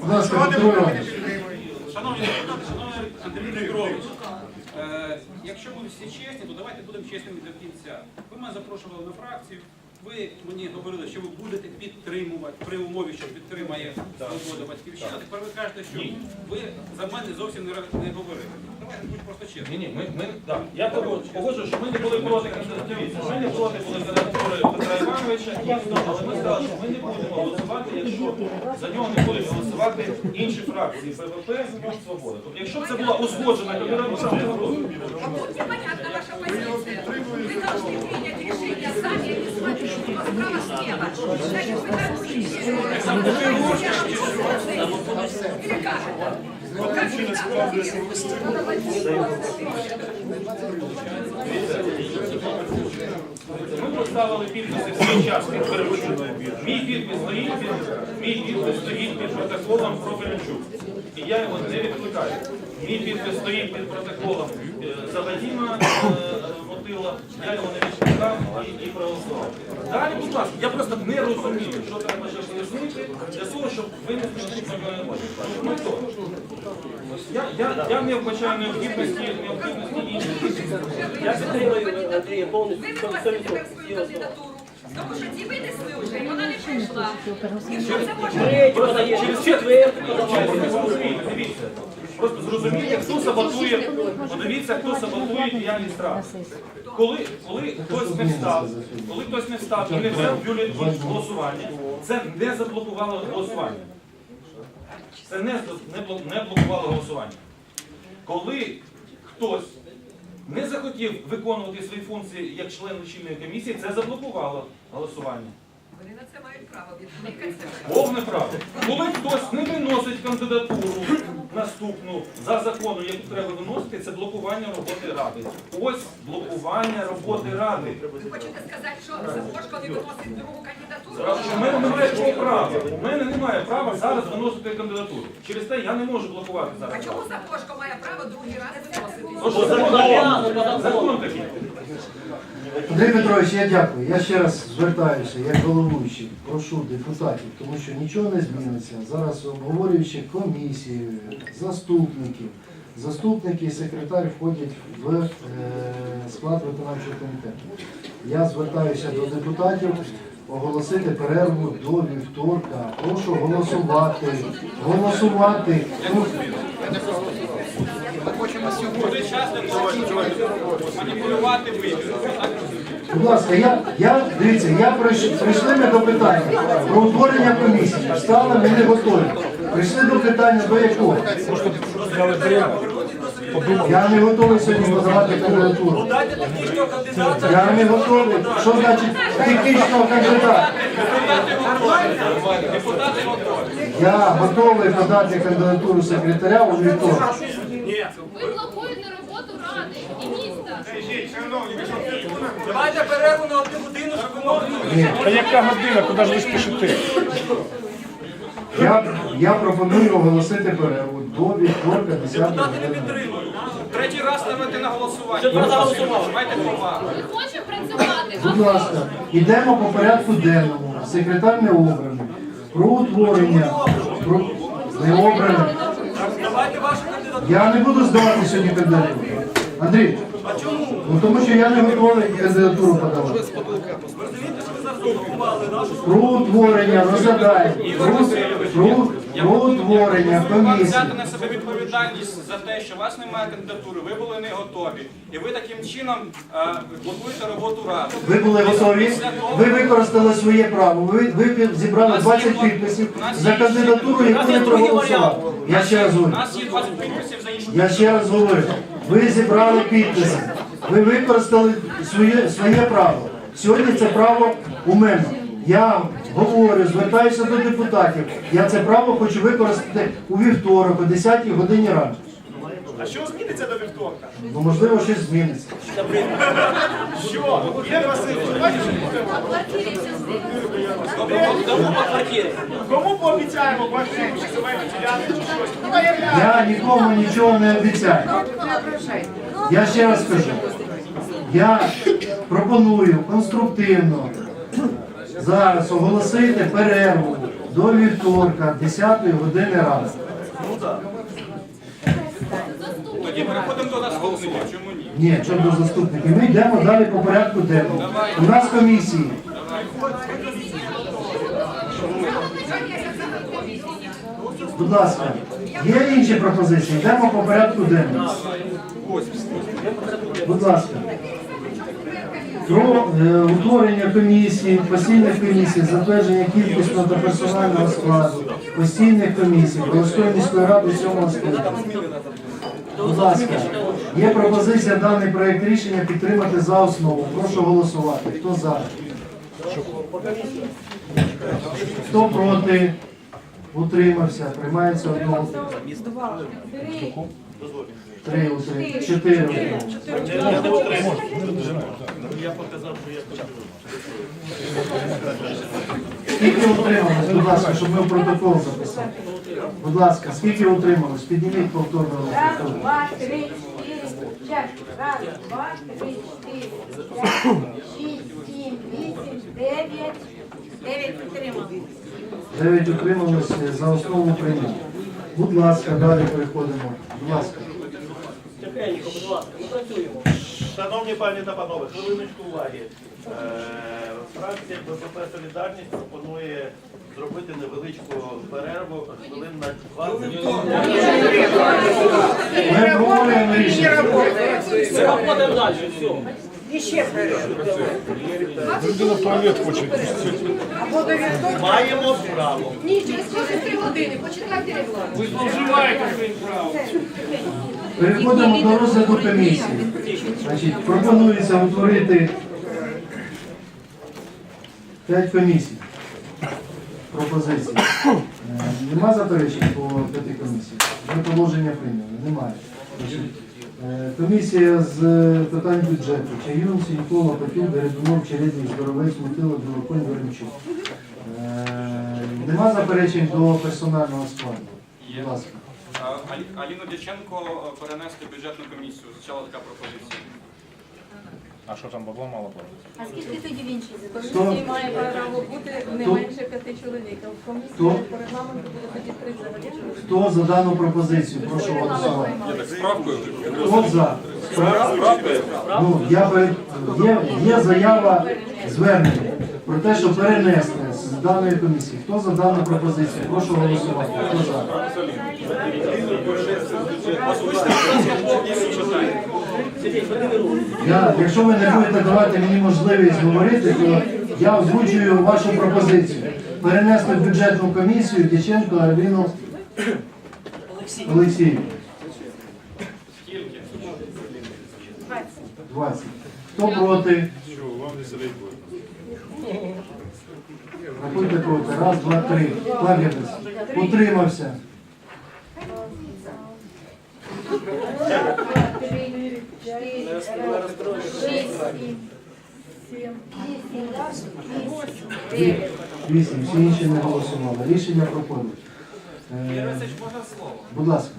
Будь ласка, Петро Іванович. Шановні депутати, шановний Андрій Петрович, е, якщо будемо всі чесні, то давайте будемо чесними до кінця. Ви мене запрошували на фракцію, ви мені говорили, що ви будете підтримувати при умові, що підтримає свобода батьківщина. Тепер ви кажете, що ви за мене зовсім не, ра- не говорили. Давайте будь просто чесно. Ні, ні, ми, ми, да. Я погоджу- що ми не були проти кандидатури. Ми не проти були кандидатури Петра Івановича, дійсно, але ми сказали, що ми не будемо голосувати, якщо за нього не будуть голосувати інші фракції ПВП, ЗМО, Свобода. Тобто, якщо б це була узгоджена кандидатура, ми не проти. Понятна ваша позиция. Вы должны принять решение сами, Ми поставили підписи в свій час під Веремчук. Мій підпис стоїть під мій підпис стоїть під протоколом про Веремчук. І я його не відкликаю. Мій підпис стоїть під протоколом е, за Вадима е, Я його не відкликав і, і проголосував. Далі, будь ласка, я просто не розумію, що треба ще пояснити для того, щоб винести Ну, то. Я, я, я не вбачаю необхідності, необхідності інших. Я підтримую Андрія Ви повністю. виносите тепер свою кандидатуру. Тому що ті винесли вже, і вона не прийшла. І що це може через четвер зрозумійте, дивіться. Просто зрозумійте, хто саботує, подивіться, хто саботує діяльність ради. Коли, коли хтось не встав, коли хтось не встав і не взяв бюлетень голосування, це не заблокувало голосування. Це не, не блокувало голосування. Коли хтось не захотів виконувати свої функції як член лічильної комісії, це заблокувало голосування. Вони на це мають право відкликатися. Повне право. Коли хтось не виносить кандидатуру наступну за законом, яку треба виносити, це блокування роботи ради. Ось блокування роботи ради. Ви хочете сказати, що Запорожко не виносить другу кандидатуру? В мене немає такого права. У мене немає права зараз виносити кандидатуру. Через те я не можу блокувати А зараз. чому Запорожко має право другий раз виносити? Закон, закон такий. Андрій Петрович, я дякую. Я ще раз звертаюся, як головуючий, прошу депутатів, тому що нічого не зміниться. Зараз обговорюючи комісію, заступників. Заступники і секретар входять в е, склад виконавчого комітету. Я звертаюся до депутатів оголосити перерву до вівторка. Прошу голосувати. Голосувати. Буде час для маніпулювати. Будь ласка, я, я дивіться, я прийш- прийшли ми до питання про утворення комісії. Встали, ми не готові. Прийшли до питання до якого? Я не готовий сьогодні подавати кандидатуру. Подайте технічного кандидата. Я не готовий. Що значить технічного кандидата? Я готовий подати кандидатуру секретаря у вівторок. Ви блокуєте роботу ради і міста. Давайте перерву на одну годину, щоб ви могли. Та яка година, куди ж ви спішите? Я, я пропоную оголосити перерву до вівторка 10 Депутати не підтримують. Третій раз ставити на голосування. Майте повагу. Ми хочемо працювати. Будь ласка, йдемо по порядку денному. Секретар не обраний. Про утворення. Про... Не обраний. Давайте вашу кандидатуру. Я не буду здавати сьогодні кандидатуру. Андрій, ну тому що я не готовий кандидатуру подавати. Про утворення розглядаємо. Про, утворення комісії. взяти на себе відповідальність за те, що у вас немає кандидатури, ви були не готові. І ви таким чином е, блокуєте роботу ради. Ви були готові, ви використали своє право. Ви, ви зібрали 20 підписів за кандидатуру, яку не проголосували. Я ще раз У говорю. нас є 20 підписів за іншу Я ще раз говорю, ви зібрали підписи, ви використали своє, своє право. Сьогодні це право у мене. Я говорю, звертаюся до депутатів. Я це право хочу використати у вівторок, о 10 годині ранку. А що зміниться до вівторка? Ну, можливо, щось зміниться. Що? Є Василь, бачиш? Кому пообіцяємо квартиру чи земельну ділянку чи щось? Ну, Я нікому нічого не обіцяю. Я ще раз скажу. Я пропоную конструктивно зараз оголосити перерву до вівторка, 10 години ранку. Тоді переходимо до наступного. Чому ні? Ні, що до заступників. Ми йдемо далі по порядку денному. У нас комісії. Будь ласка, є інші пропозиції? Йдемо по порядку денному. Будь ласка. Про е, утворення комісії, постійних комісій, затвердження кількісного та персонального складу, постійних комісій, Волоської міської ради сьомого скликання. Будь ласка, є пропозиція даний проект рішення підтримати за основу. Прошу голосувати. Хто за? Хто проти? Утримався. Приймається одного. Три утримався. Чотири утримався. Скільки утрималось, будь ласка, щоб ми в протокол записали. Будь ласка, скільки утрималось? Підніміть повторно руку. Раз, два, три, пять. Раз, два, три, пять, шесть, семь, восемь, девять. Девять підтримали. Дев'ять утрималось за основу прийняти. Будь ласка, далі переходимо. Будь ласка. Тихенько, будь ласка, ми працюємо. Шановні пані та панове, хвилиночку уваги. Е, Фракція БПП Солідарність пропонує зробити невеличку перерву хвилин на 20 Ми обговорюємо рішення. Далі, все. Людина в туалет хоче пустити. Маємо право. Ні, через 23 години, почитайте регламент. Ви зловживаєте своїм правом. Переходимо до розгляду комісії. Значить, пропонується утворити п'ять комісій. Пропозиції. Е, Нема заперечень по п'яти комісіях? Ми положення прийняли? Немає. Е, Комісія з питань бюджету. Чаюн, Сінькова, Петюк, Бередунов, Чередник, Здоровець, Мутило, Білоконь, Веремчук. Е, Нема заперечень до персонального складу? Будь ласка. Аліну Дяченко е, перенести бюджетну комісію. Звучала така пропозиція. А що там бабла мало було? А скільки тоді в іншій комісії має право бути не менше п'яти чоловік? А в комісії Хто? по регламенту буде тоді три взагалі. Хто за дану пропозицію? Прошу голосувати. Справкою. Хто за? Ну, я би, є, є заява звернення про те, що перенести з даної комісії. Хто за дану пропозицію? Прошу голосувати. Хто за? Я, якщо ви не будете давати мені можливість говорити, то я озвучую вашу пропозицію. Перенести в бюджетну комісію Дяченко Олексіївну. Скільки? 20. Хто проти? Рахуйте проти. Раз, два, три. Плагідець. Утримався. Три, чотири, шість, сім, вісім, Всі інші не голосували. Рішення проходить. Е, Васильович, можна слово? будь ласка.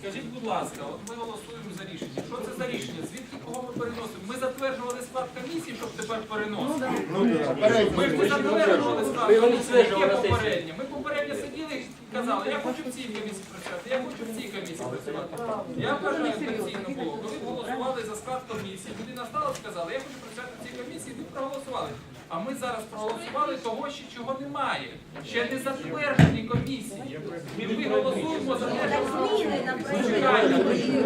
Скажіть, будь ласка, от ми голосуємо за рішення. Що це за рішення? Звідки кого ми переносимо? Ми затверджували склад комісії, щоб тепер переносити. Ми ж не затверджували склад комісії, яке попереднє. Ми попередньо сиділи казали, я хочу в цій комісії працювати, я хочу в цій комісії працювати. Я вважаю, доцільно було. Коли голосували за склад комісії, людина стала і сказала, я хочу працювати в цій комісії, ви проголосували. А ми зараз проголосували того, ще чого немає. Ще не затверджені комісії. І ми голосуємо за те, що Чекайте,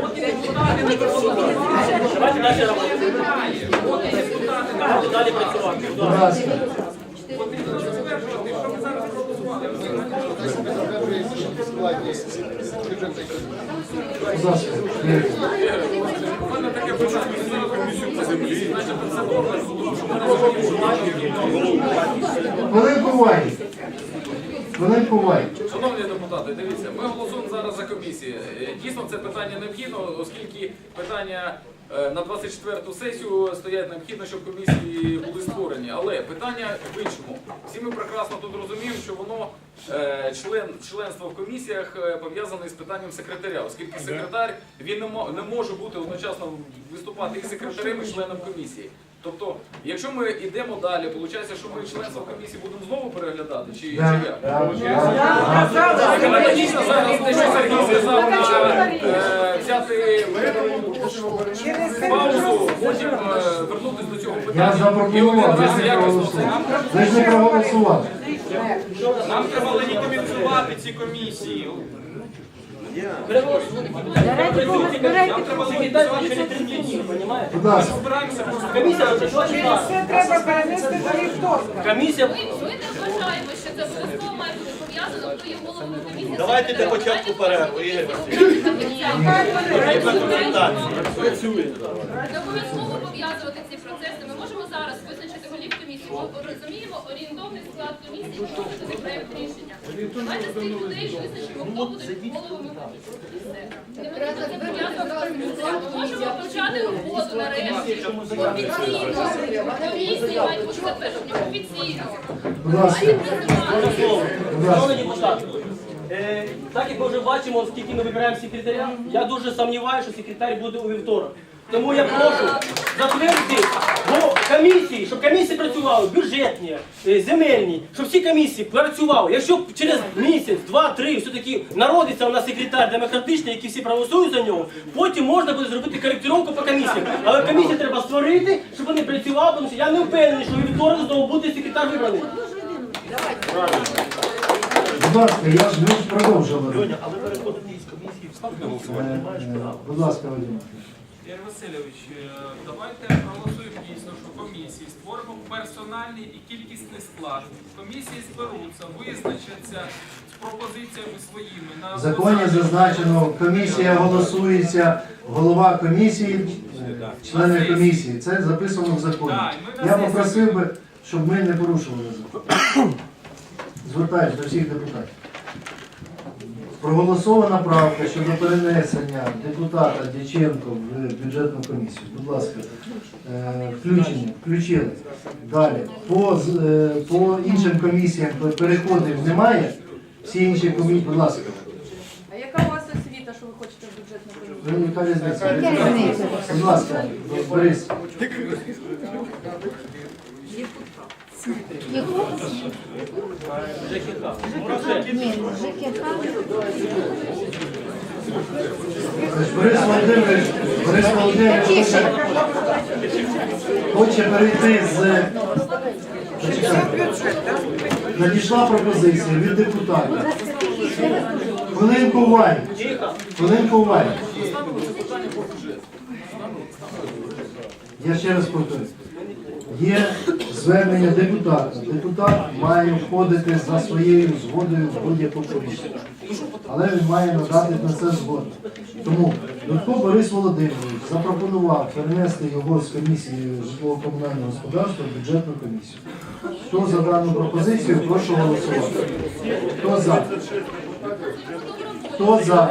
от і депутати не проголосували. Далі. Немає. От і депутати не Давайте далі працювати. Будь ласка. Потрібно затверджувати, що ми зараз проголосували. Будь ласка. Е, У мене таке питання. Ми зараз комісію по землі. Значить, це добре. Хвилинку уваги. Хвилинку уваги. Шановні депутати, дивіться, ми голосуємо зараз за комісії. Дійсно, це питання необхідно, оскільки питання на 24-ту сесію стоять необхідно, щоб комісії були створені. Але питання в іншому. Всі ми прекрасно тут розуміємо, що воно е, член членство в комісіях е, пов'язане з питанням секретаря, оскільки секретар він не може бути одночасно виступати і секретарем, і членом комісії. Тобто, якщо ми йдемо далі, виходить, що ми членство комісії будемо знову переглядати, чи, чи Да, як? да, да. Зараз те, що Сергій сказав, на, е, взяти паузу, потім е, вернутися до цього Я питання. і запропонував, ви ж не якісно проголосували. Ви ж не проголосували. Нам треба легітимізувати ці комісії. Нам треба? Будь ласка. Збираємося просто. Комісія прийшла чекати. Це треба перенести до вівторка. Комісія Ми, ми не вважаємо, що це обов'язково має бути пов'язано, хто є головою комісії. Давайте для початку перерву, Ігор Васильович. Не обов'язково пов'язувати ці процеси. Ми можемо зараз визначити голів комісії. Ми розуміємо орієнтовний склад комісії, що буде цей проект рішення. Можемо почати роботу нарешті. Офіційно. Комісії мають офіційно. Так як ми вже бачимо, скільки ми вибираємо секретаря, я дуже сумніваюся, що секретар буде у вівторок. Тому я прошу затвердити комісії, щоб комісії працювали бюджетні, е, земельні, щоб всі комісії працювали. Якщо через місяць, два, три, все-таки народиться у нас секретар демократичний, який всі проголосують за нього, потім можна буде зробити коректировку по комісіям. Але комісії треба створити, щоб вони працювали, тому що я не впевнений, що вівторок знову буде секретар вибраний. Будь ласка, я ж ми ж продовжували. Льоня, але переходити із комісії в Е, е, Будь ласка, Вадим. Ігор Васильович, е, давайте проголосуємо дійсно, що комісії створимо персональний і кількісний склад. Комісії зберуться, визначаться з пропозиціями своїми на В законі зазначено, комісія голосується, голова комісії, е, члени комісії. Це записано в законі. Я попросив би, щоб ми не порушували закон. Звертаюсь до всіх депутатів. Проголосована правка щодо перенесення депутата Дяченко в бюджетну комісію. Будь ласка, е, включення, включили. Далі. По, з- е, по іншим комісіям переходів немає. Всі інші комісії, будь ласка. А яка у вас освіта, що ви хочете в бюджетну комісію? Ви яка різниця? Будь ласка, Борис. Борис Володимирович, Борис Володимирович хоче, перейти з... Надійшла пропозиція від депутатів. Хвилинку уваги. Хвилинку уваги. Я ще раз повторюю. Є звернення депутата. Депутат має входити за своєю згодою в будь-яку комісію. Але він має надати на це згоду. Тому Дудко Борис Володимирович запропонував перенести його з комісії житлово-комунального господарства в бюджетну комісію. Хто за дану пропозицію, прошу голосувати. Хто за? Хто за?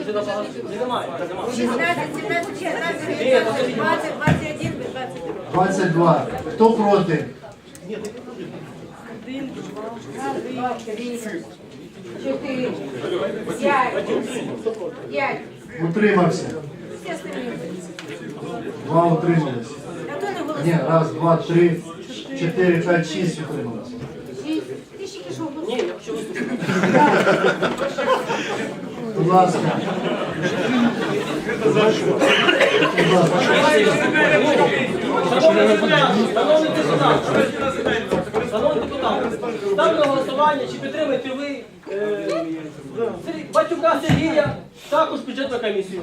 Вже набагато- вже немає, вже немає. 16, 17, 16, 20, 21, 22. 22. Хто проти? Два, три, чотири, п'ять, п'ять. Утримався. Два утрималися. Ні, раз, два, три, чотири, п'ять, шість утрималися. Будь ласка. Будь ласка. Шановні депутати, шановні депутати, шановні депутати, ставлю на голосування, чи підтримуєте ви е, Батюка Сергія, також бюджетну комісію.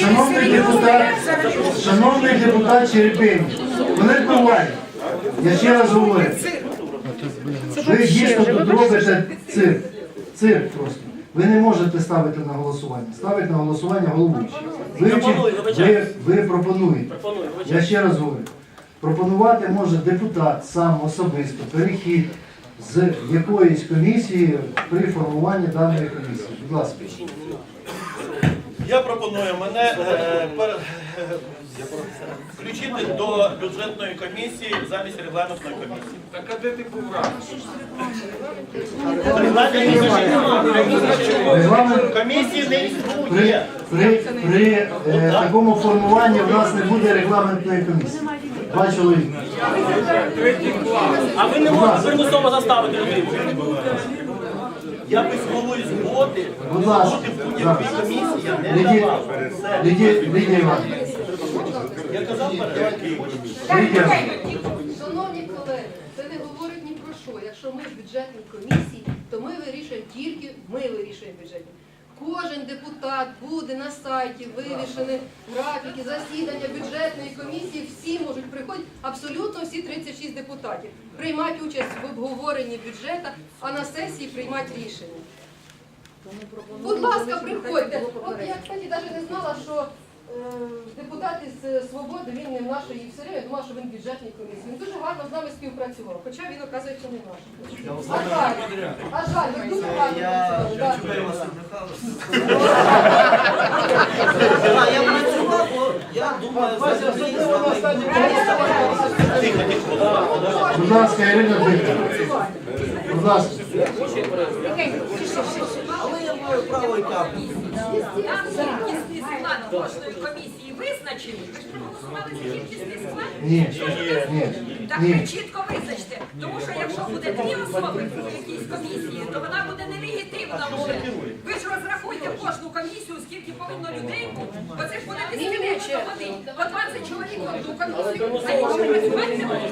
Шановний депутат, шановний депутат Черепин, хвилинку уваги. Я ще раз говорю. Ви дійсно тут робите цирк. Цирк просто. Ви не можете ставити на голосування. Ставить на голосування головуючий. Ви, ви, ви пропонуєте. Я ще раз говорю. Пропонувати може депутат сам особисто, перехід з якоїсь комісії при формуванні даної комісії. Будь ласка. Я пропоную мене е, пер- включити до бюджетної комісії замість регламентної комісії. Так а де ти був раніше? Комісії не існує. при, при е, такому формуванні в нас не буде регламентної комісії. Два чоловіки. А ви не можете примусово заставити людину. Я письмової згоди бути в будь-якій комісії я не давав. Лідія, Іванівна. Я казав перед. Шановні колеги, це не говорить ні про що. Якщо ми в бюджетній комісії, то ми вирішуємо тільки ми вирішуємо бюджетні. Кожен депутат буде на сайті вивішені графіки засідання бюджетної комісії. Всі можуть приходити, абсолютно всі 36 депутатів, приймати участь в обговоренні бюджету, а на сесії приймати рішення. Будь ласка, приходьте. От я, кстати, навіть не знала, що депутат із Свободи, він не в нашої все время, я думала, що він в бюджетній комісії. Він дуже гарно з нами співпрацював, хоча він, оказується, не наш. А жаль, а жаль, ви дуже гарно працювали. да. Я працював, бо я думаю, будь ласка, Ірина Дмитрівна. Будь ласка. Маю право і. Кількісний склад кожної комісії визначений. Ви ж проголосували за кількісний склад? Ні, ні, Так ви чітко визначте, тому що якщо буде дві особи в якійсь комісії, то вона буде нелегітимна вже. Ви ж розрахуйте кожну комісію, скільки повинно людей бути, бо це ж буде десятиліття ходить. По 20 чоловік в одну комісію, а ніхто працювати не може.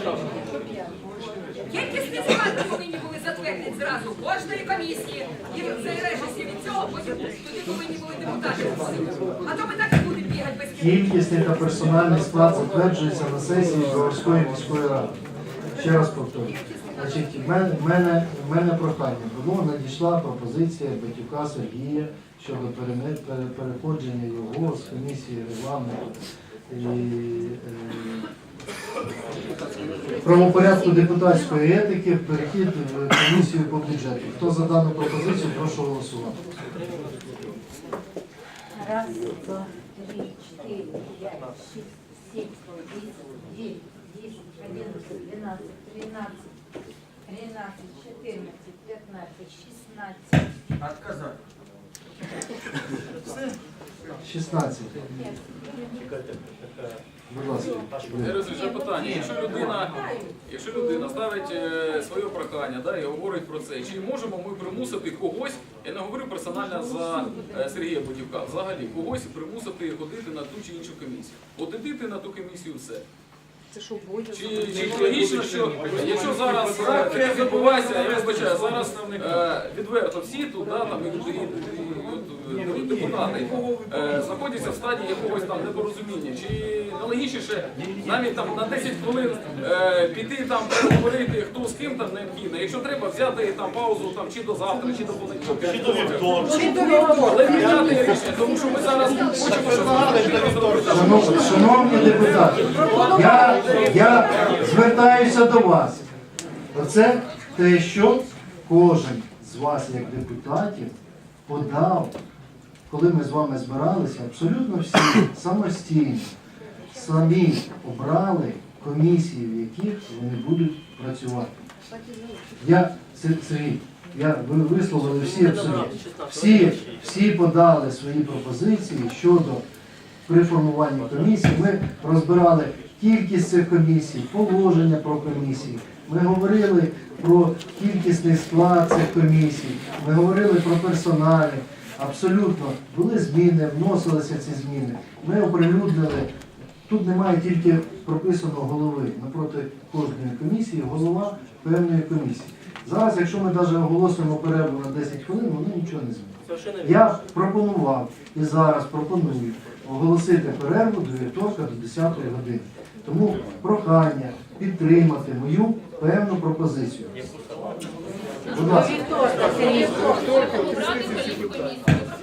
Кількісний склад повинні були затвердити зразу кожної комісії. І залежності від цього потім туди повинні були депутати. А то ми так і будемо бігати без кінця. Кількісний та персональний склад затверджується на сесії Броварської міської ради. Ще раз повторюю. Значить, в мене, в мене, в мене прохання. Було надійшла пропозиція Батюка Сергія щодо переходження його з комісії регламенту і е, правопорядку депутатської етики в перехід в комісію по бюджету. Хто за дану пропозицію, прошу голосувати. Раз, два, три, четыре, пять, семь, восемь, девять, десять, тринадцать, тринадцать, четырнадцать, пятнадцать, шестнадцать. Отказати. 16. Будь ласка. Я питання. Якщо людина, якщо людина ставить е, своє прохання да, і говорить про це, чи можемо ми примусити когось, я не говорю персонально за е, Сергія Будівка, взагалі когось примусити ходити на ту чи іншу комісію. От іди ти на ту комісію все. Чи, чи логічно, що якщо зараз е, відбувається, я вибачаю, зараз е, відверто всі тут, да, там, і, і, і, і, от, е, депутати е, знаходяться в стадії якогось там непорозуміння. Чи нелогічніше навіть там на 10 хвилин е, піти там поговорити, хто з ким там необхідно. Якщо треба взяти там паузу там чи до завтра, чи до понеділка. Чи до вівторка. Але прийняти рішення, тому що ми зараз хочемо, щоб. Шановні депутати, я, я звертаюся до вас. Оце те, що кожен з вас, як депутатів, подав, коли ми з вами збиралися, абсолютно всі самостійно, самі обрали комісії, в яких вони будуть працювати. Я, Се- Сергій, я, ви висловили всі абсолютно. Всі, всі подали свої пропозиції щодо при формуванні комісії. Ми розбирали кількість цих комісій, положення про комісії. Ми говорили про кількісний склад цих комісій, ми говорили про персоналі. Абсолютно були зміни, вносилися ці зміни. Ми оприлюднили. Тут немає тільки прописаного голови. Напроти кожної комісії голова певної комісії. Зараз, якщо ми навіть оголосимо перерву на 10 хвилин, воно нічого не змінить. Я пропонував і зараз пропоную оголосити перерву до вівторка до 10 години. Тому прохання підтримати мою певну пропозицію. Будь ласка. Ми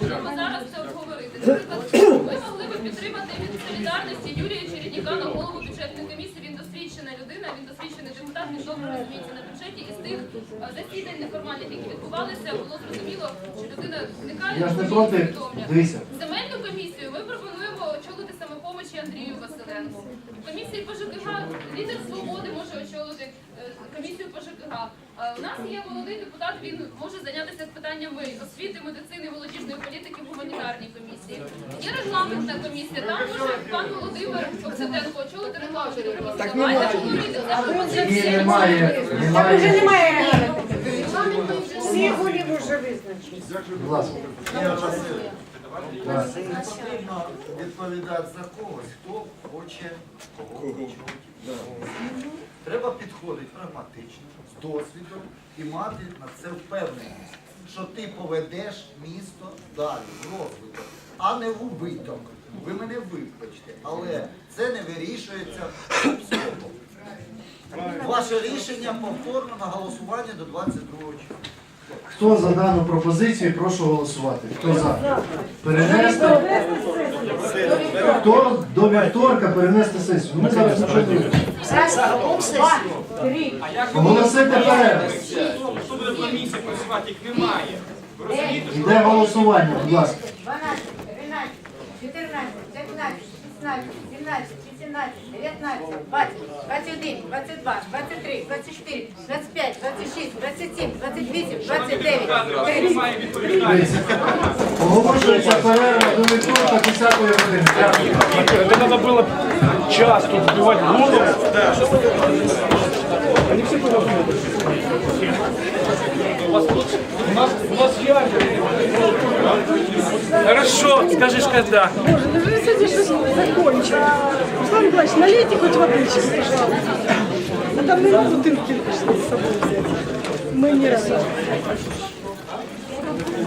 пропонуємо зараз це обговорити. Наприклад, ви могли би підтримати від солідарності Юрія Чередніка на голову бюджетної комісії. Він досвідчена людина, він досвідчений депутат, він добре розуміється на бюджеті. І з тих е, засідань неформальних, які відбувалися, було зрозуміло, що людина вникає Я ж не проти, дивися. Земельну комісію ми пропонуємо очолити самопомочі Андрію Василенку. Комісії по ЖКГ, лідер свободи може очолити е, комісію по ЖКГ. А У нас є молодий депутат, він може зайнятися з питаннями освіти, медицини, молодіжної політики в гуманітарній комісії. Є регламентна комісія, там може пан Володимир Оксиденко очолити регламентну комісію. Пропозиція. немає, Так немає. немає регламенту. Всі голів вже визначені. Не потрібно відповідати за когось, хто хоче кого чути. Треба підходити прагматично, з досвідом і мати на це впевненість, що ти поведеш місто далі, в розвиток, а не в убиток. Ви мене вибачте, але це не вирішується обсягом. Ваше рішення повторно на голосування до 22 числа. Хто за дану пропозицію, прошу голосувати. Хто за? Перенести? Хто до вівторка перенести сесію? Ми зараз нічого не робимо. Оголосити перерву. Йде голосування, будь ласка. 12, 13, 14, 15, 16, 17, 18, 19, 20, 21, 22, 23, 24, 25, 26, 27, 28, 29, 30. має відповідальність. Оголошується перерва до вівторка 10 години. Дякую. Это надо было час тут вбивать голову. Они все У вас тут, у нас, у нас ядер. Хорошо, скажеш, когда. Боже, ну вы сегодня что закончим. Руслан Николаевич, налейте хоть водички, пожалуйста. А там на бутылки с собой взять. Мы не рады.